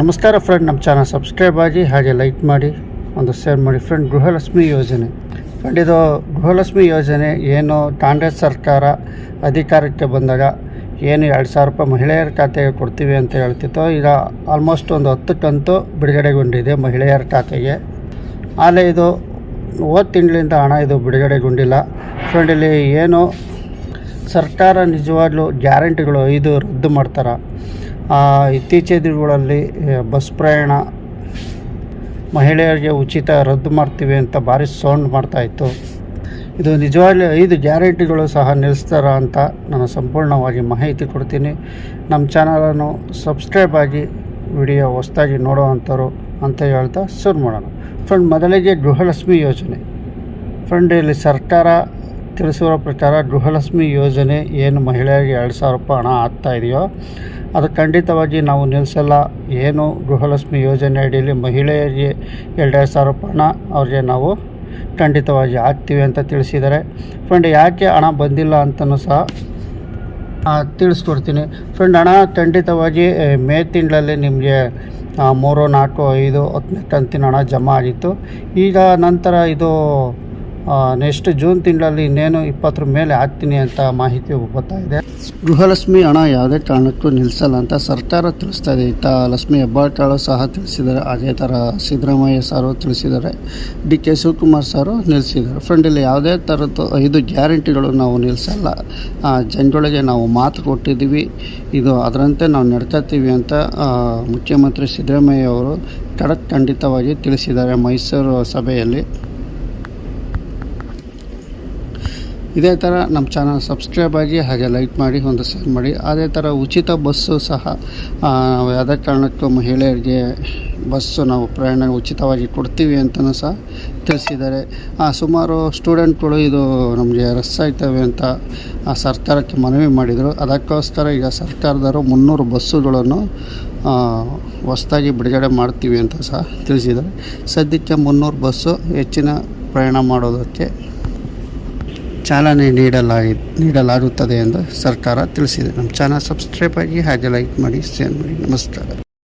ನಮಸ್ಕಾರ ಫ್ರೆಂಡ್ ನಮ್ಮ channel subscribe ಆಗಿ ಹಾಗೆ ಲೈಕ್ ಮಾಡಿ, ಒಂದು ಶೇರ್ ಮಾಡಿ ಫ್ರೆಂಡ್ ಗೃಹಲಕ್ಷ್ಮಿ ಯೋಜನೆ. ಫ್ರೆಂಡ್ ಇದು ಗೃಹಲಕ್ಷ್ಮಿ ಯೋಜನೆ ಏನು? ಕಾಂಗ್ರೆಸ್ ಸರ್ಕಾರ ಅಧಿಕಾರಕ್ಕೆ ಬಂದಾಗ ಏನು ಎರಡು ಸಾವಿರ ರೂಪಾಯಿ ಮಹಿಳೆಯರ ಖಾತೆಗೆ ಕೊಡ್ತೀವಿ ಅಂತ ಹೇಳ್ತಿತ್ತು, ಈಗ ಆಲ್ಮೋಸ್ಟ್ ಒಂದು ಹತ್ತು ಕಂತು ಬಿಡುಗಡೆಗೊಂಡಿದೆ ಮಹಿಳೆಯರ ಖಾತೆಗೆ. ಆದರೆ ಇದು ಹೋದ ತಿಂಗಳಿಂದ ಹಣ ಇದು ಬಿಡುಗಡೆಗೊಂಡಿಲ್ಲ. ಫ್ರೆಂಡ್ ಇಲ್ಲಿ ಏನು ಸರ್ಕಾರ ನಿಜವಾಗ್ಲೂ ಗ್ಯಾರಂಟಿಗಳು ಇದು ರದ್ದು ಮಾಡ್ತಾರೆ. ಇತ್ತೀಚಿನ ದಿನಗಳಲ್ಲಿ ಬಸ್ ಪ್ರಯಾಣ ಮಹಿಳೆಯರಿಗೆ ಉಚಿತ ರದ್ದು ಮಾಡ್ತೀವಿ ಅಂತ ಭಾರಿ ಸೌಂಡ್ ಮಾಡ್ತಾಯಿತ್ತು ಇದು ನಿಜವಾಗ್ಲೂ ಐದು ಗ್ಯಾರಂಟಿಗಳು ಸಹ ನಿಲ್ಲಿಸ್ತಾರ ಅಂತ ನಾನು ಸಂಪೂರ್ಣವಾಗಿ ಮಾಹಿತಿ ಕೊಡ್ತೀನಿ. ನಮ್ಮ ಚಾನಲನ್ನು ಸಬ್ಸ್ಕ್ರೈಬ್ ಆಗಿ ವಿಡಿಯೋ ಹೊಸ್ದಾಗಿ ನೋಡೋವಂಥವ್ರು ಅಂತ ಹೇಳ್ತಾ ಶುರು ಮಾಡೋಣ. ಫ್ರೆಂಡ್, ಮೊದಲಿಗೆ ಗೃಹಲಕ್ಷ್ಮಿ ಯೋಜನೆ. ಫ್ರೆಂಡ್, ಇಲ್ಲಿ ಸರ್ಕಾರ ತಿಳಿಸಿರೋ ಪ್ರಕಾರ ಗೃಹಲಕ್ಷ್ಮಿ ಯೋಜನೆ ಏನು ಮಹಿಳೆಯರಿಗೆ ಎರಡು ಸಾವಿರ ರೂಪಾಯಿ ಹಣ ಆಗ್ತಾ ಇದೆಯೋ ಅದು ಖಂಡಿತವಾಗಿ ನಾವು ನಿಲ್ಲಿಸಲ್ಲ ಏನು ಗೃಹಲಕ್ಷ್ಮಿ ಯೋಜನೆ ಅಡಿಯಲ್ಲಿ ಮಹಿಳೆಯರಿಗೆ ಎರಡೆರಡು ಸಾವಿರ ಹಣ ಅವ್ರಿಗೆ ನಾವು ಖಂಡಿತವಾಗಿ ಹಾಕ್ತೀವಿ ಅಂತ ತಿಳಿಸಿದ್ದಾರೆ. ಫ್ರೆಂಡ್ ಯಾಕೆ ಹಣ ಬಂದಿಲ್ಲ ಅಂತಲೂ ಸಹ ತಿಳಿಸ್ಕೊಡ್ತೀನಿ. ಫ್ರೆಂಡ್ ಹಣ ಖಂಡಿತವಾಗಿ ಮೇ ತಿಂಗಳಲ್ಲಿ ನಿಮಗೆ ಮೂರು, ನಾಲ್ಕು, ಐದು, ಹತ್ತನೇ ಕಂತಿನ ಹಣ ಜಮಾ ಆಗಿತ್ತು. ಈಗ ನಂತರ ಇದು ನೆಕ್ಸ್ಟ್ ಜೂನ್ ತಿಂಗಳಲ್ಲಿ ಇನ್ನೇನು ಇಪ್ಪತ್ತರ ಮೇಲೆ ಹಾಕ್ತೀನಿ ಅಂತ ಮಾಹಿತಿ ಬರ್ತಾ ಇದೆ. ಗೃಹಲಕ್ಷ್ಮಿ ಹಣ ಯಾವುದೇ ಕಾರಣಕ್ಕೂ ನಿಲ್ಲಿಸಲ್ಲ ಅಂತ ಸರ್ಕಾರ ತಿಳಿಸ್ತಾ ಇದೆ. ಇತ್ತ ಲಕ್ಷ್ಮಿ ಹೆಬ್ಬಾಳ್ಕಾಳು ಸಹ ತಿಳಿಸಿದ್ದಾರೆ. ಅದೇ ಥರ ಸಿದ್ದರಾಮಯ್ಯ ಸಾರು ತಿಳಿಸಿದ್ದಾರೆ. ಡಿ ಕೆ ಶಿವಕುಮಾರ್ ಸಾರು ನಿಲ್ಲಿಸಿದ್ದಾರೆ ಫ್ರೆಂಡ್ ಇಲ್ಲಿ ಯಾವುದೇ ಥರದ್ದು ಇದು ಗ್ಯಾರಂಟಿಗಳು ನಾವು ನಿಲ್ಲಿಸಲ್ಲ ಜನಗಳಿಗೆ ನಾವು ಮಾತು ಕೊಟ್ಟಿದ್ದೀವಿ. ಇದು ಅದರಂತೆ ನಾವು ನಡ್ಕೊತೀವಿ ಅಂತ ಮುಖ್ಯಮಂತ್ರಿ ಸಿದ್ದರಾಮಯ್ಯ ಅವರು ಖಡಕ್ ಖಂಡಿತವಾಗಿ ತಿಳಿಸಿದ್ದಾರೆ ಮೈಸೂರು ಸಭೆಯಲ್ಲಿ. ಇದೇ ಥರ ನಮ್ಮ ಚಾನಲ್ ಸಬ್ಸ್ಕ್ರೈಬ್ ಆಗಿ ಹಾಗೆ ಲೈಕ್ ಮಾಡಿ, ಒಂದು ಶೇರ್ ಮಾಡಿ. ಅದೇ ಥರ ಉಚಿತ ಬಸ್ಸು ಸಹ ನಾವು ಯಾವುದೇ ಕಾರಣಕ್ಕೂ ಮಹಿಳೆಯರಿಗೆ ಬಸ್ಸು ನಾವು ಪ್ರಯಾಣ ಉಚಿತವಾಗಿ ಕೊಡ್ತೀವಿ ಅಂತಲೂ ಸಹ ತಿಳಿಸಿದ್ದಾರೆ. ಸುಮಾರು ಸ್ಟೂಡೆಂಟ್ಗಳು ಇದು ನಮಗೆ ರಸ್ ಆಯ್ತವೆ ಅಂತ ಸರ್ಕಾರಕ್ಕೆ ಮನವಿ ಮಾಡಿದರು. ಅದಕ್ಕೋಸ್ಕರ ಈಗ ಸರ್ಕಾರದವರು ಮುನ್ನೂರು ಬಸ್ಸುಗಳನ್ನು ಹೊಸದಾಗಿ ಬಿಡುಗಡೆ ಮಾಡ್ತೀವಿ ಅಂತ ಸಹ ತಿಳಿಸಿದ್ದಾರೆ. ಸದ್ಯಕ್ಕೆ ಮುನ್ನೂರು ಬಸ್ಸು ಹೆಚ್ಚಿನ ಪ್ರಯಾಣ ಮಾಡೋದಕ್ಕೆ ಚಾಲನೆ ನೀಡಲಾಗಿ ನೀಡಲಾಗುತ್ತದೆ ಎಂದು ಸರ್ಕಾರ ತಿಳಿಸಿದೆ. ನಮ್ಮ ಚಾನಲ್ ಸಬ್ಸ್ಕ್ರೈಬ್ ಆಗಿ ಹಾಗೆ ಲೈಕ್ ಮಾಡಿ, ಶೇರ್ ಮಾಡಿ. ನಮಸ್ಕಾರ.